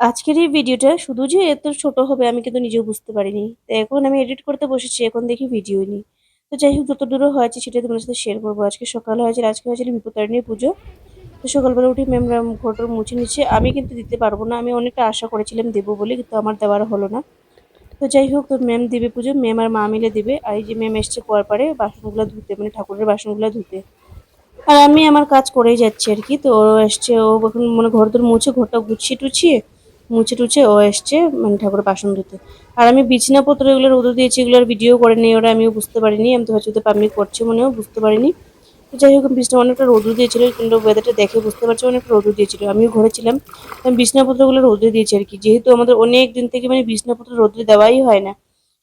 আজকের এই ভিডিওটা শুধু যে এত ছোট হবে, আমি কিন্তু নিজেও বুঝতে পারিনি। তো এখন আমি এডিট করতে বসেছি, এখন দেখি ভিডিও নিই। তো যাই হোক, যত দূরও হয়েছে সেটা তোমার সাথে শেয়ার করব। আজকে সকাল হয়েছিল, আজকে হয়েছিল বিপত্তারিণী পুজো। তো সকালবেলা উঠে ম্যাম ঘরটা মুছে নিচ্ছে। আমি কিন্তু দিতে পারব না, আমি অনেকটা আশা করেছিলাম দেবো বলে, কিন্তু আমার দেওয়ার হলো না। তো যাই হোক, তো ম্যাম দেবে পুজো ম্যাম আর মা মিলে দেবে। আর এই যে ম্যাম এসছে কুয়ার পারে বাসনগুলো ধুতে মানে ঠাকুরের বাসনগুলো ধুতে। আর আমি আমার কাজ করেই যাচ্ছি আর কি। তো ও এসছে, ও এখন মানে ঘর তোর মুছে, ঘরটা গুছিয়ে টুছিয়ে মুছে টুছে ও এসছে মানে ঠাকুরের বাসন ধুতে আর আমি বিছনাপত্র এগুলো রোদে দিয়েছি, এগুলোর ভিডিও করে নিই ওরা আমিও বুঝতে পারিনি, আমি তো হয়তো পাবলিক করছি মনেও বুঝতে পারিনি। তো যাই হোক, বিছনা অনেকটা রোদু দিয়েছিল, কিন্তু ওয়েদারটা দেখে বুঝতে পারছি অনেকটা রোদু দিয়েছিল। আমিও ঘরে ছিলাম আমি বিছনাপত্রগুলো রোদে দিয়েছি আর কি। যেহেতু আমাদের অনেক দিন থেকে মানে বিছনাপত্র রোদে দেওয়াই হয় না,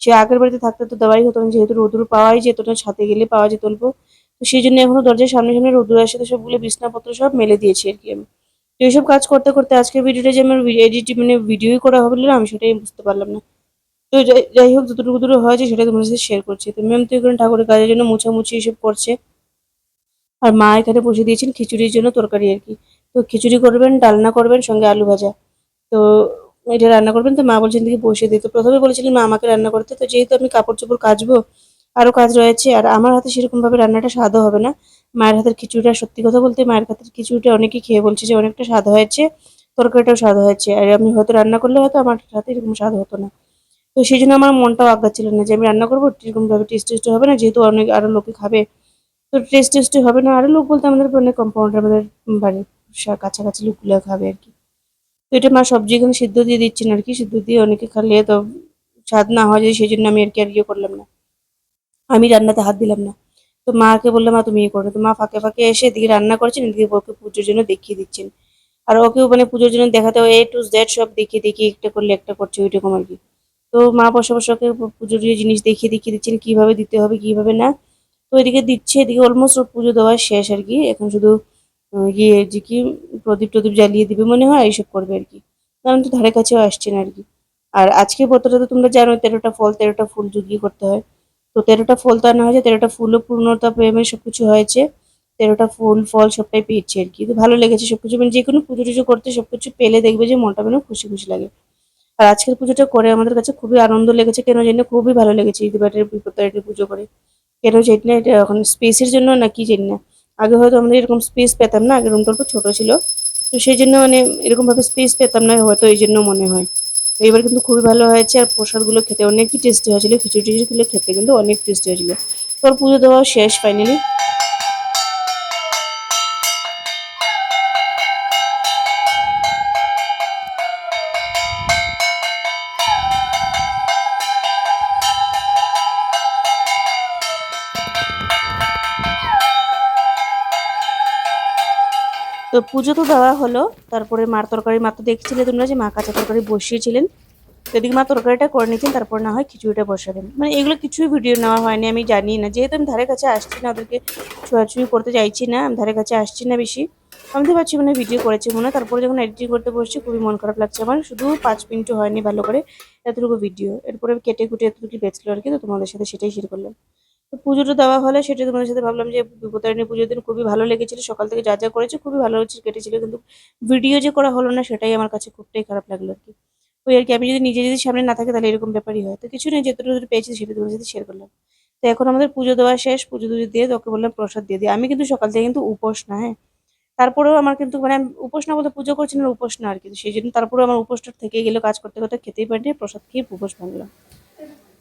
সে আগের বাড়িতে থাকতে তো দেওয়াই হতো না, যেহেতু রোদুর পাওয়াই যেত না ছাতে গেলে পাওয়া যেত অল্প। তো সেই জন্য এখনও দরজার সামনে সামনে রোদুর আসে, তো সবগুলো বিছনাপত্র সব মেলে দিয়েছি আর কি আমি। তো এইসব কাজ করতে করতে আজকের ভিডিওটা যে আমার এডিট মানে ভিডিওই করা হবে না, আমি সেটাই বুঝতে পারলাম না। তো যাই- হোক, যতটুকু দূরে হয়েছে সেটা তোমার সাথে শেয়ার করছি। তো ম্যাম তো এখানে ঠাকুরের কাজের জন্য মুছামুছি এসব করছে। আর মা এখানে বসে দিয়েছেন খিচুড়ির জন্য তরকারি আর কি। তো খিচুড়ি করবেন, ডালনা করবেন, সঙ্গে আলু ভাজা। তো এটা রান্না করবেন, তো মা বলছেন দেখি বসে দিতে প্রথমে বলেছিলেন মা আমাকে রান্না করতে। তো যেহেতু আমি কাপড় চোপড় কাচবো আরও কাজ রয়েছে। আর আমার হাতে সেরকম ভাবে রান্নাটা স্বাদও হবে না। মায়ের হাতের খিচুড়িটা সত্যি কথা বলতে মায়ের হাতের খিচুড়িটা অনেকেই খেয়ে বলছে যে অনেকটা স্বাদ হয়েছে, তরকারিটাও স্বাদ হয়েছে। আর আমি হয়তো রান্না করলে হয়তো আমার হাতে এরকম স্বাদ হতো না। তো সেই জন্য আমার মনটাও ছিল না যে আমি রান্না করব এরকম ভাবে টেস্ট টেস্ট হবে না, যেহেতু অনেক আরও লোকে খাবে। তো টেস্ট টেস্টি হবে না। আরও লোক বলতে আমাদের অনেক কম্পাউন্ডার আমাদের বাড়ির কাছাকাছি লোকগুলো খাবে আর কি। তো এটা মা সবজি এখানে সিদ্ধ দিয়ে দিচ্ছেন আর কি। সিদ্ধ দিয়ে অনেকে খালে তো স্বাদ না হয় যদি সেই জন্য আমি আর কি আর ইয়ে করলাম না। আমি রান্নাতে হাত দিলাম না। তো মাকে বললাম, মা, তুমি ইয়ে করো তো মা ফাঁকে ফাঁকে এসে এদিকে রান্না করছেন, এদিকে ওকে পুজোর জন্য দেখিয়ে দিচ্ছেন। আর ওকেও মানে পুজোর জন্য দেখাতে এ টু জেড সব দেখিয়ে দেখিয়ে একটা করলে একটা করছে, ওইরকম আর কি। তো মা বসে বসে ওকে পুজোর জিনিস দেখিয়ে দেখিয়ে দিচ্ছেন, কীভাবে দিতে হবে, কীভাবে না। তো এদিকে দিচ্ছে, এদিকে অলমোস্ট পুজো দেওয়া শেষ আর কি। এখন শুধু ইয়ে যে কি প্রদীপ টদীপ জ্বালিয়ে দিবে মনে হয়, এইসব করবে আর কি। কারণ তো ধারে কাছেও আসছে না আর কি। আর আজকে ব্রতটা তো তোমরা জানো তেরোটা ফল, তেরোটা ফুল যুগিয়ে করতে হয়। তো তেরোটা ফল তো আনা হয়েছে, তেরোটা ফুলও পূর্ণতা প্রেমে সবকিছু হয়েছে, তেরোটা ফুল, ফল সবটাই পেয়েছি আর কি। তো ভালো লেগেছে সবকিছু মানে যে কোনো পুজো টুজো করতে সবকিছু পেলে দেখবে যে মনটা মানে খুশি খুশি লাগে। আর আজকের পুজোটা করে আমাদের কাছে খুবই আনন্দ লেগেছে, কেন জানি খুবই ভালো লেগেছে ইদিবাটের বিপত্তারিটির পুজো করে। কেন জানি না এটা এখন স্পেসের জন্য না কি জানি না। আগে হয়তো আমাদের এরকম স্পেস পেতাম না, আগে রুমটা অল্প ছোট ছিল, তো সেই জন্য মানে এরকম ভাবে স্পেস পেতাম না, হয়তো এই জন্য মনে হয়। এবার কিন্তু খুবই ভালো হয়েছে। আর প্রসাদগুলো খেতে অনেকই টেস্টি হয়েছিল। খিচুড়ি টিচুড়িগুলো খেতে কিন্তু অনেক টেস্টি হয়েছিল। তোর পুজো দেওয়া শেষ ফাইনালি তো পুজো তো দেওয়া হলো, তারপরে মার তরকারি, মা তো দেখছিলে তোমরা যে মা কাঁচা তরকারি বসিয়েছিলেন। তো এদিকে মা তরকারিটা করে নিচ্ছেন তারপর না হয় খিচুড়িটা বসাবেন। মানে এগুলো কিছুই ভিডিও নেওয়া হয়নি, আমি জানি না। যেহেতু আমি ধারে কাছে আসছি না, ওদেরকে ছোঁয়াছুঁই করতে চাইছি না, আমি ধারে কাছে আসছি না বেশি। আমি তো পারছি মানে ভিডিও করেছি মনে তারপরে যখন এডিটিং করতে বসছি, খুবই মন খারাপ লাগছে আমার। শুধু পাঁচ মিনিটও হয়নি ভালো করে এতটুকু ভিডিও এরপরে কেটে কুটে এতটুকু বেঁচলো আর কি, তো তোমাদের সাথে সেটাই শেয়ার করলাম। পুজোটা দেওয়া হলে সেটা তোমাদের সাথে ভাবলাম যে বিপত্তারিণী পুজোর দিন খুবই ভালো লেগেছিল, সকাল থেকে যা যা করেছে খুবই ভালো হচ্ছে কেটেছিল, কিন্তু ভিডিও যে করা হলো না সেটাই আমার কাছে খুবটাই খারাপ লাগল আর কি। ওই আর কি, আমি যদি নিজে যদি সামনে না থাকে তাহলে এরকম ব্যাপারই হয়। তো কিছু নেই যেটুকু পেয়েছি সেটা তোমাদের সাথে শেয়ার করলাম। তো এখন আমাদের পুজো দেওয়া শেষ, পুজো টুজো দিয়ে তোকে বললাম প্রসাদ দিয়ে দিই আমি কিন্তু সকাল থেকে কিন্তু উপোস না হ্যাঁ। তারপরেও আমার কিন্তু মানে উপোস না বলতে পুজো করছি না, উপোস না আর কি। তো সেই জন্য তারপরেও আমার উপোসটা থেকে গেলে কাজ করতে করতে, খেতেই পারিনি প্রসাদ খেয়ে উপোস ভাঙলাম।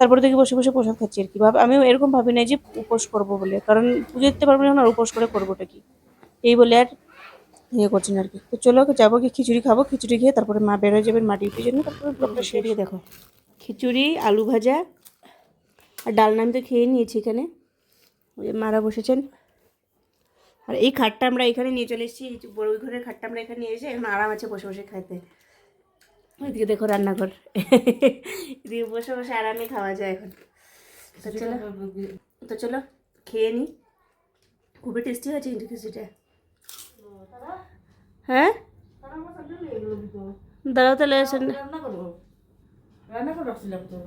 তারপরে দেখি বসে বসে প্রসাদ খাচ্ছি আর কি। ভাব আমিও এরকম ভাবি নাই যে উপোস করব বলে। কারণ পুজো দিতে পারব না আর উপোস করে করবোটা কি? এই বলে আর ইয়ে করছি না আর কি। তো চলো যাব কি খিচুড়ি খাব খিচুড়ি খেয়ে তারপরে মা বেরোয় যাবেন মা ডিউটির জন্য তারপরে ব্লগটা সেরিয়ে দেখো। খিচুড়ি আলু ভাজা আর ডালনা আমি তো খেয়ে নিয়েছি এখানে। ওই মারা বসেছেন। আর এই খাটটা আমরা এখানে নিয়ে চলে এসেছি এই বড় ঘরের খাটটা আমরা এখানে নিয়ে এসে এখন আরাম আছে বসে বসে খাইতে। ওইদিকে দেখো রান্নাঘর। এদিকে বসে বসে আরামে খাওয়া যায় এখন। তো চলো তো চলো খেয়ে নিই খুবই টেস্টি হয়েছে কিন্তু খিচুড়িটা। হ্যাঁ? দাঁড়াও তাহলে রান্না করব। রান্না করে রাখছিলাম তো।